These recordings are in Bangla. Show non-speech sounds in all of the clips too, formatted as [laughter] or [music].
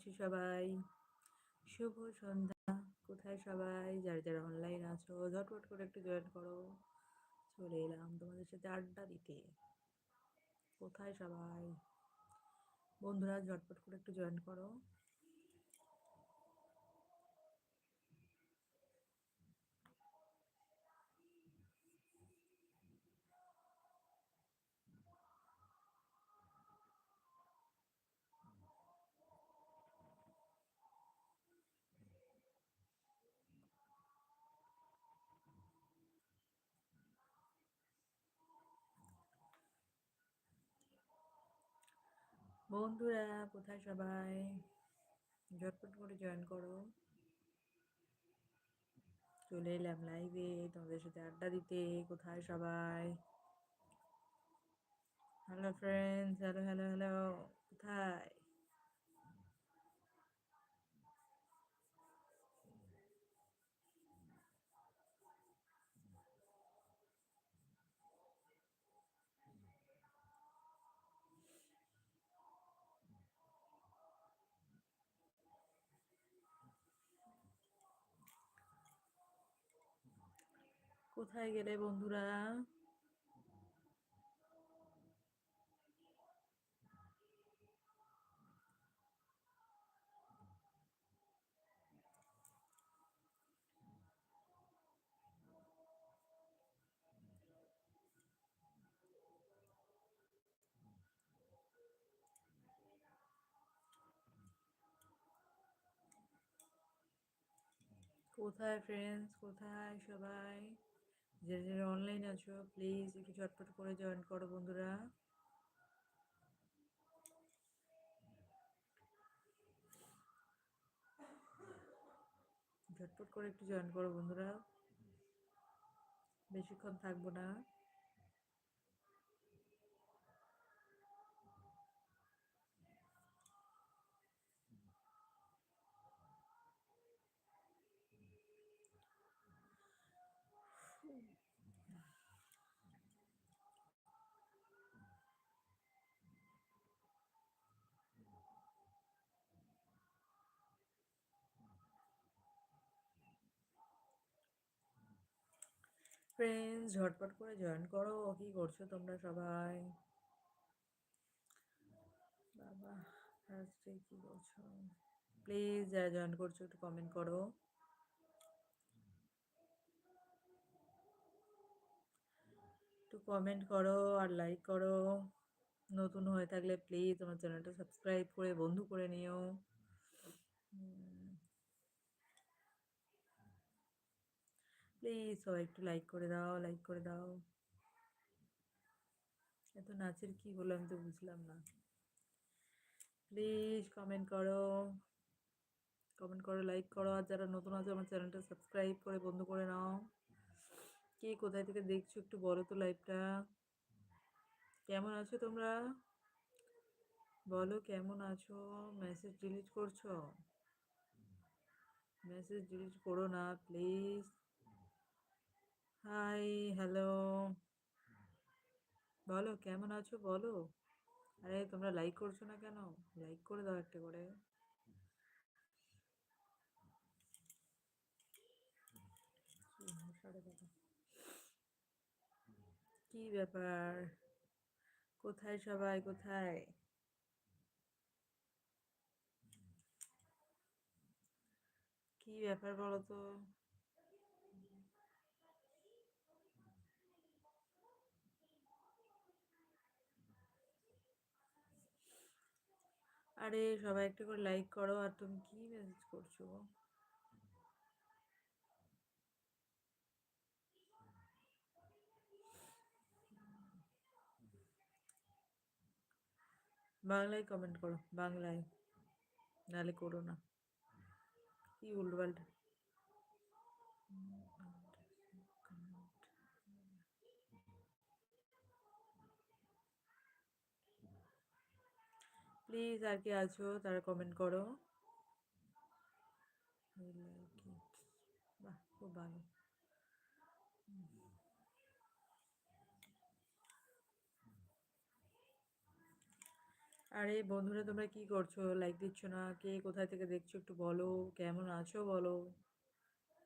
আছি সবাই। শুভ সন্ধ্যা। কোথায় সবাই? যারা যারা অনলাইন আছো, ঝটপট করে একটু জয়েন করো। চলে এলাম তোমাদের সাথে আড্ডা দিতে। কোথায় সবাই? বন্ধুরা, ঝটপট করে একটু জয়েন করো। বন্ধুরা, কোথায় সবাই? ঝটপট করে জয়েন করো। চলে এলাম লাইভে তোমাদের সাথে আড্ডা দিতে। কোথায় সবাই? Hello friends hello hello hello কোথায়? কোথায় গেলে বন্ধুরা? কোথায় ফ্রেন্ডস কোথায় সবাই? যে যারা অনলাইন আছো প্লিজ একটু ঝটপট করে জয়েন করো বন্ধুরা। ঝটপট করে একটু জয়েন করো বন্ধুরা। বেশিক্ষণ থাকব না। ফ্রেন্ডস ঝটপট করে জয়েন করো। কি করছ তোমরা সবাই? বাবা ফার্স্টে কি করছ? প্লিজ যারা জয়েন করছ, একটু কমেন্ট করো। একটু কমেন্ট করো আর লাইক করো। নতুন হয়ে থাকলে প্লিজ তোমার চ্যানেলটা সাবস্ক্রাইব করে, বন্ধু করে নিও। প্লিজ সবাই একটু লাইক করে দাও লাইক করে দাও। এত নাচের কি হলো আমি তো বুঝলাম না। প্লিজ কমেন্ট করো। কমেন্ট করো লাইক করো। আর যারা নতুন আছে, আমার চ্যানেলটা সাবস্ক্রাইব করে বন্ধ করে নাও। কে কোথায় থেকে দেখছ একটু বলো তো লাইভটা কেমন আছো তোমরা? বলো কেমন আছো? মেসেজ ডিলিট করছ? মেসেজ ডিলিট করো না প্লিজ হাই হ্যালো বলো, কেমন আছো বলো? আরে, তোমরা লাইক করছ না কেন? লাইক করে দাও একটা করে। কি ব্যাপার? কোথায় সবাই? কোথায়? কি ব্যাপার বলো তো? আরে সবাই একটা করে লাইক করো, আর তুমি কি মেসেজ করছ বাংলায় কমেন্ট করো, বাংলায়। নালে করো না। কি উল্টোপাল্টা প্লিজ আর কে আছো? তারা কমেন্ট করো। বাহ, খুব ভালো। আরে বন্ধুরা, তোমরা কি করছ? লাইক দিচ্ছ না? কে কোথায় থেকে দেখছ একটু বলো। কেমন আছো বলো?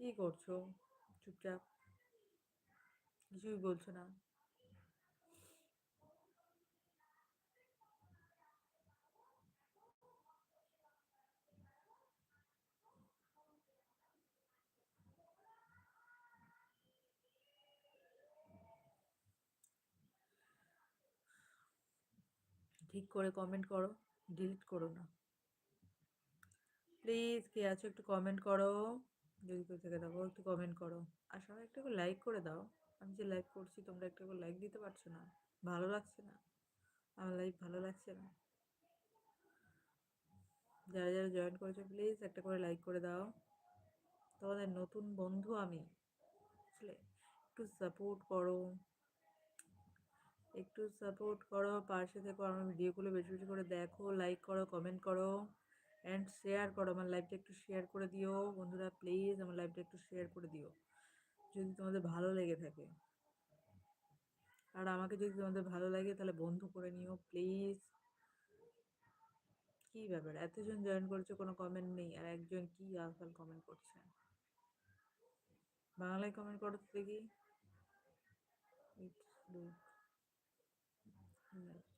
কি করছ? চুপচাপ। কিছুই বলছো না। ঠিক করে কমেন্ট করো ডিলিট করো না। প্লিজ কে আছো একটু কমেন্ট করো। যদি কেউ থেকে দেখো একটু কমেন্ট করো। আর সবাই একটু লাইক করে দাও। আমি যে লাইক করছি, তোমরা একটা করে লাইক দিতে পারছ না। ভালো লাগছে না। আমার লাইফ ভালো লাগছে না। যারা যারা জয়েন করেছ প্লিজ একটা করে লাইক করে দাও। তোমাদের নতুন বন্ধু আমি। বুঝলে একটু সাপোর্ট করো। একটু সাপোর্ট করো, পাশে থেকো, আমার ভিডিওগুলো বেশি বেশি করে দেখো লাইক করো কমেন্ট করো অ্যান্ড শেয়ার করো, আমার লাইভটা একটু শেয়ার করে দিও। বন্ধুরা প্লিজ আমার লাইভটা একটু শেয়ার করে দিও। যদি তোমাদের ভালো লেগে থাকে। আর আমাকে যদি তোমাদের ভালো লাগে, তাহলে বন্ধু করে নিও প্লিজ কি ব্যাপার? এতজন জয়েন করছে, কোনো কমেন্ট নেই। আর একজন কি আলফাল কমেন্ট করছে? বাংলায় কমেন্ট করো দেখি। ঘুমাচ্ছে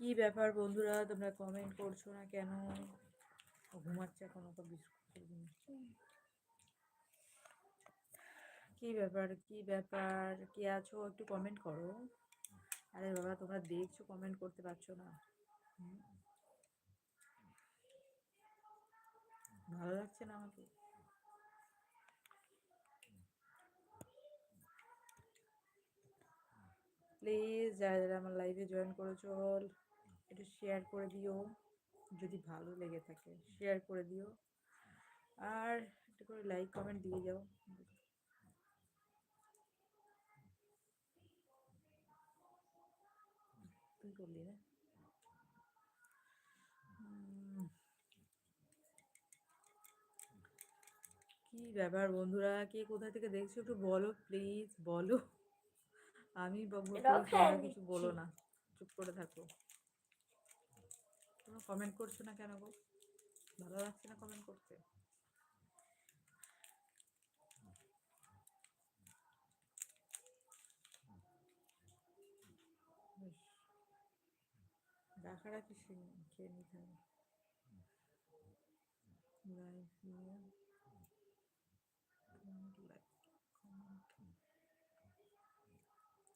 কি ব্যাপার বন্ধুরা? তোমরা কমেন্ট করছ না কেন? ঘুমাচ্ছে এখন ওকে বিস্কুট কি ব্যাপার কি ব্যাপার? কি আছো? একটু কমেন্ট করো। আরে বাবা তোমরা দেখছ কমেন্ট করতে পারছ না। ভালো লাগছে না আমাকে? প্লিজ যারা যারা আমার লাইভে জয়েন করেছ একটু শেয়ার করে দিও যদি ভালো লেগে থাকে শেয়ার করে দিও। আর একটু করে লাইক কমেন্ট দিয়ে যাও। তুই করলি না কি ব্যাপার বন্ধুরা? কে কোথা থেকে দেখছ একটু বলো প্লিজ বলো। আমি কিছু বলো না। চুপ করে থাকো। তোমরা কমেন্ট করছ না কেন গো? ভালো লাগছে না কমেন্ট করতে? রাখারাখি খেয়ে নিতে হবে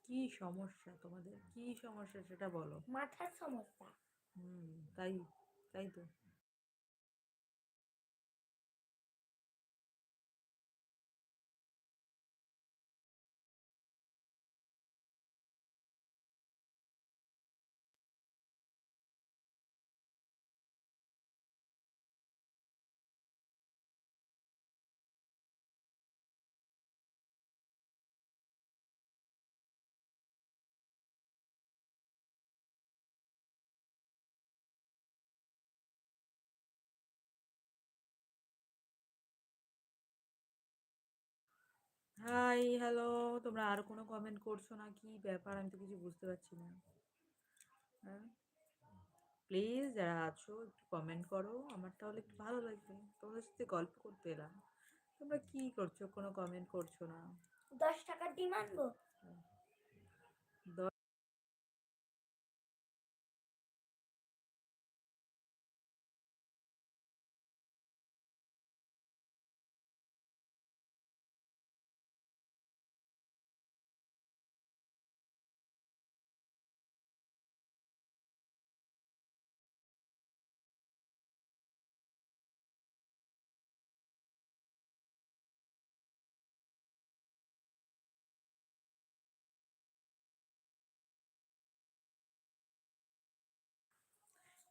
কি সমস্যা তোমাদের? কি সমস্যা সেটা বলো। মাথার সমস্যা। হুম তাই তাই তো। হাই হ্যালো তোমরা আর কোনো কমেন্ট করছ না? কি ব্যাপার? আমি তো কিছু বুঝতে পারছি না। হ্যাঁ? প্লিজ যারা আছো একটু কমেন্ট করো। আমার তাহলে একটু ভালো লাগবে। তোমাদের সাথে গল্প করতে এলাম। তোমরা কি করছ? কোনো কমেন্ট করছ না? দশ টাকার ডিম আনব?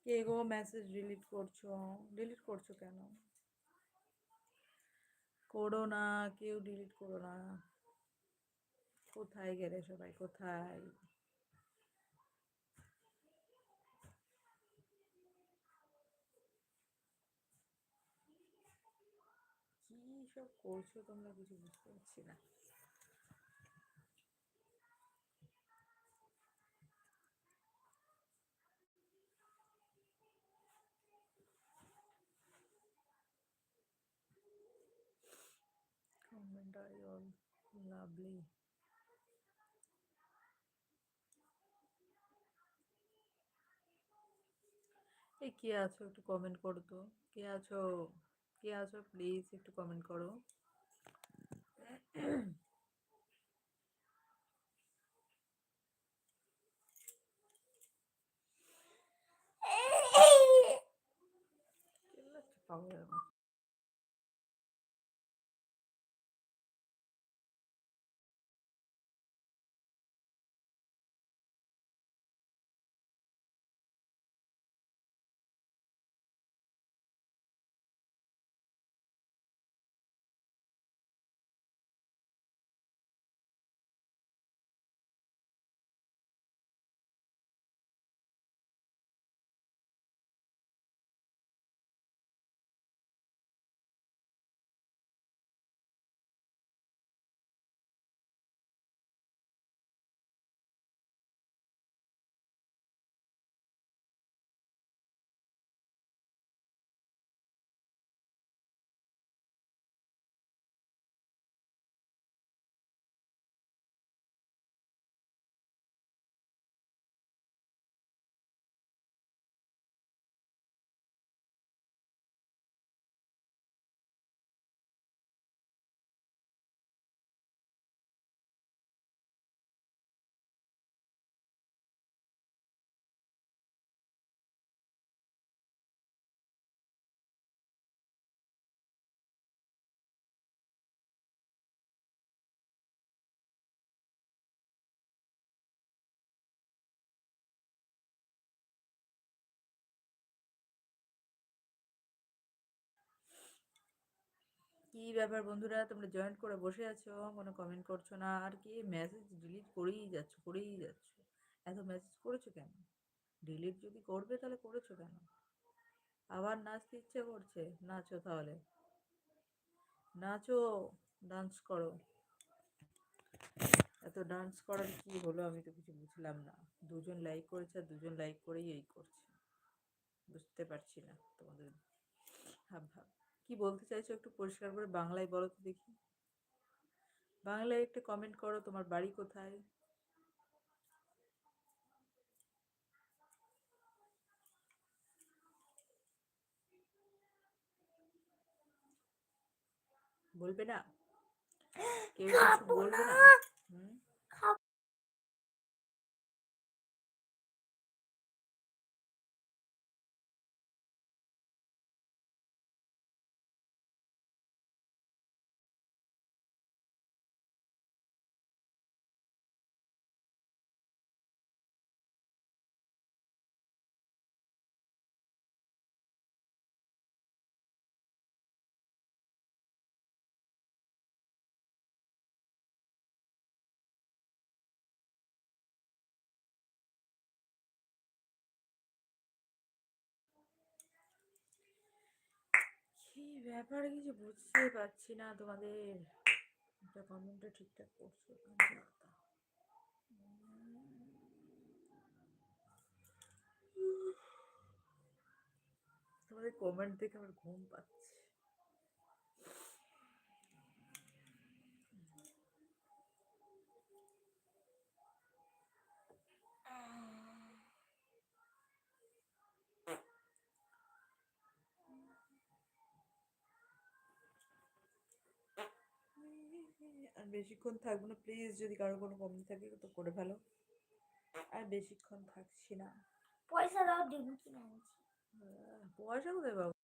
কে গো মেসেজ ডিলিট করছ? ডিলিট করছ কেন? করো না, কেউ ডিলিট করো না। কোথায় গেলে সবাই, কোথায়? কি সব করছ তোমরা কিছু বুঝতে পারছি না। All lovely. এই কে আছো একটু কমেন্ট করো তো। কে আছো? কে আছো? প্লিজ একটু কমেন্ট করো। [coughs] কি ব্যাপার বন্ধুরা? তোমরা জয়েন্ট করে বসে আছো, কোনো কমেন্ট করছ না? আর কি মেসেজ ডিলিট করেই যাচ্ছ করেই যাচ্ছ। এত মেসেজ করেছ কেন? ডিলিট যদি করবে তাহলে করেছ কেন? আবার নাচতে ইচ্ছে করছে? নাচো তাহলে। নাচো ডান্স করো। এত ডান্স করার কি হলো আমি তো কিছু বুঝলাম না। দুজন লাইক করেছে আর দুজন লাইক করেই এই করছে। বুঝতে পারছি না তোমাদের। ভাব ভাব কি বলতে চাইছো একটু পরিষ্কার করে বাংলায় বলো তো দেখি। বাংলায় একটা কমেন্ট করো তোমার বাড়ি কোথায়? বলবে না? কেউ কিছু বলবে না। না হুম? ব্যাপারে কিছু বুঝতে পারছি না তোমাদের একটা কমেন্টটা ঠিকঠাক করছ। তোমাদের কমেন্ট দেখে আমার ঘুম পাচ্ছে আর বেশিক্ষণ থাকব না। প্লিজ যদি কারও কোনো কমতি থাকে তো করে ফেলো। আর বেশিক্ষণ থাকছি না। পয়সা দাও ডিম কিনে আনছি। পয়সা কোথায় পাবো?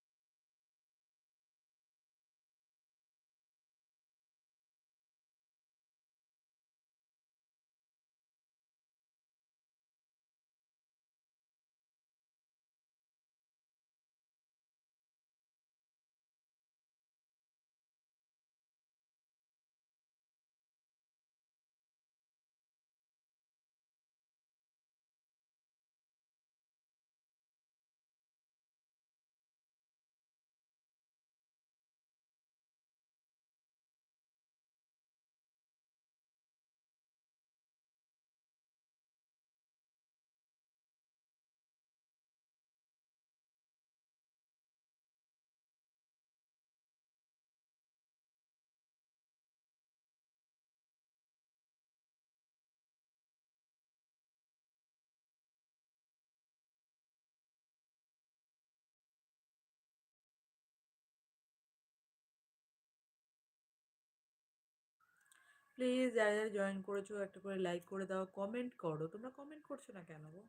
প্লিজ যারা যারা জয়েন করেছ একটা করে লাইক করে দাও কমেন্ট করো। তোমরা কমেন্ট করছ না কেন গো?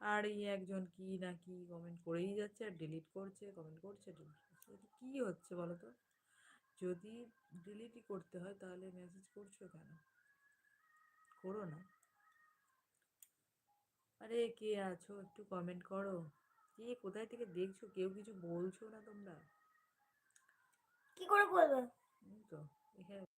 আর এই একজন কি না কি কমেন্ট করেই যাচ্ছে আর ডিলিট করছে কমেন্ট করছে ডিলিট করছে। এটা কী হচ্ছে বলো তো? যদি ডিলিটই করতে হয় তাহলে মেসেজ করছ কেন? করো না। আরে কে আছো? একটু কমেন্ট করো। কে কোথায় থেকে দেখছ? কেউ কিছু বলছো না তোমরা? কি করে বলব? তো এখানে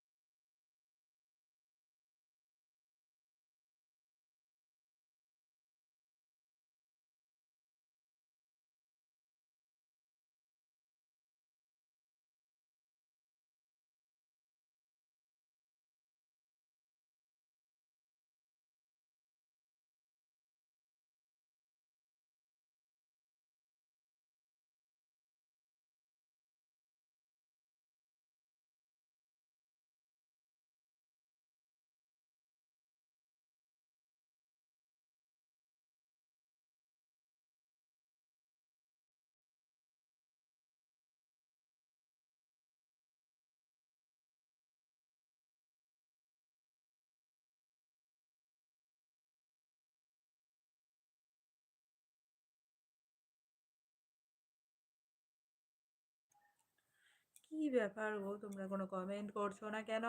কি ব্যাপার গো? তোমরা কোনো কমেন্ট করছ না কেন?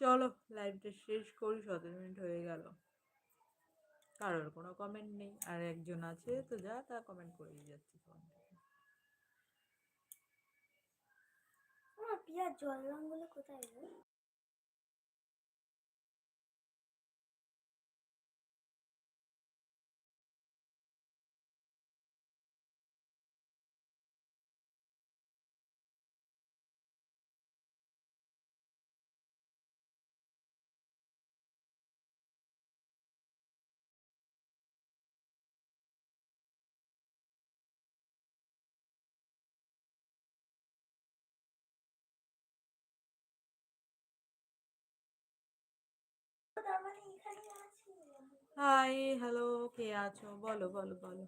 চলো লাইভটা শেষ করি, সতেরো মিনিট হয়ে গেল। কারোর কোনো কমেন্ট নেই। আর একজন আছে, তো যা তা কমেন্ট করেই যাচ্ছে পিয়া জল রঙগুলো কোথায় হাই হ্যালো কে আছো? বলো বলো বলো।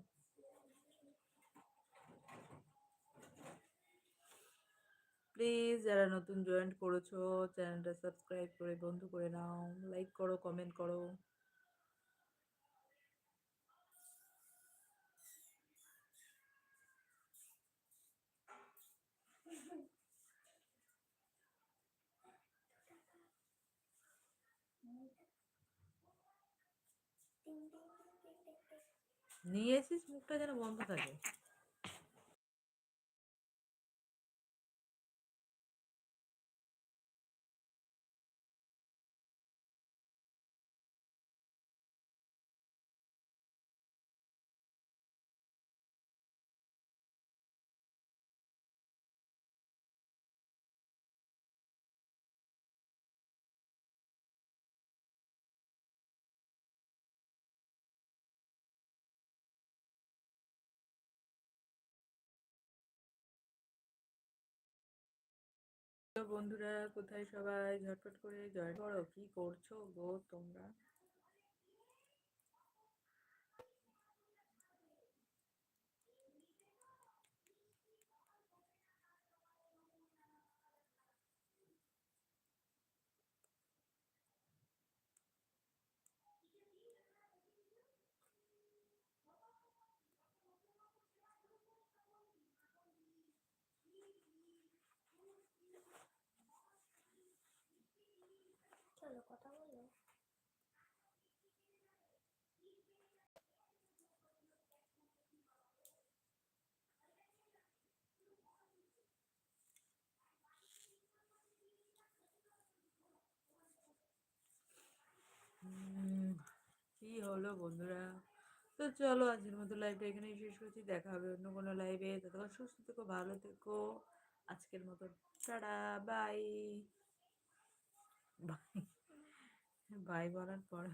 প্লিজ যারা নতুন জয়েন্ট করেছ চ্যানেলটা সাবস্ক্রাইব করে বন্ধু করে নাও। লাইক করো কমেন্ট করো। নিয়ে এসিস মুখটা যেন বন্ধ থাকে। বন্ধুরা কোথায় সবাই? ঝটপট করে জয় করো। কি করছ গো তোমরা চলো কথা বলো উম, কি হলো বন্ধুরা। তো চলো আজকের মতো লাইভটা এখানেই শেষ করছি। দেখা হবে অন্য কোনো লাইভে ততক্ষণ সুস্থ থেকো, ভালো থেকো। আজকের মতো টাটা বাই বাই বাই বলার পর।